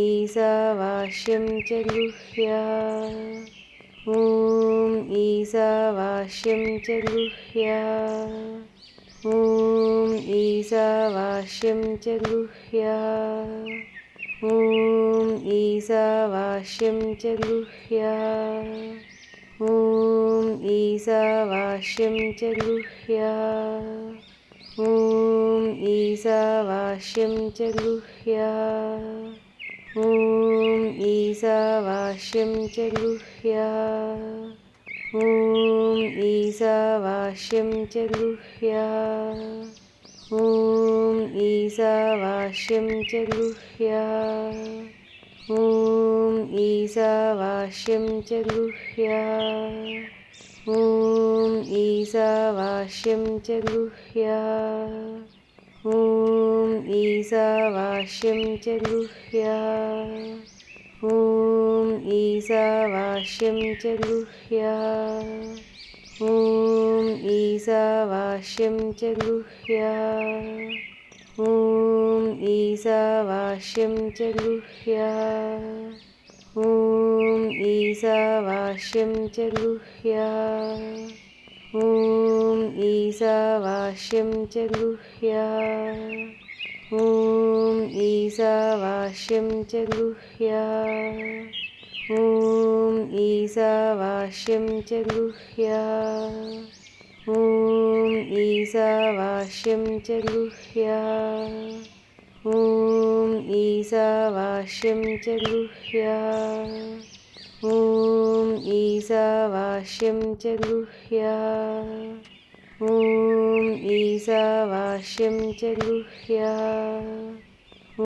ईशावास्यं च गृह्या ॐ ईशावास्यं च गृह्या ॐ ईशावास्यं च गृह्या ॐ ईशावास्यं च गृह्या ॐ ईशावास्यं च गृह्या ॐ ईशावास्यं च गृह्या ॐ ईशावास्यं च गृह्या ॐ ईशावास्यं च गृह्या ॐ ईशावास्यं च गृह्या ॐ ईशावास्यं च गृह्या ॐ ईशावास्यं च गृह्या ॐ ईशावास्यं च गृह्या ॐ ईशावास्यं च गृह्या ॐ ईशावास्यं च गृह्या ॐ ईशावास्यं च गृह्या ॐ ईशावास्यं च गृह्या ॐ ईशावास्यं च गृह्या ॐ ईशावास्यं च गृह्या ॐ ईशावास्यं च गृह्या ॐ ईशावास्यं च गृह्या ॐ ईशावास्यं च गृह्या ॐ ईशावास्यं च गृह्या ॐ ईशावास्यं च गृह्या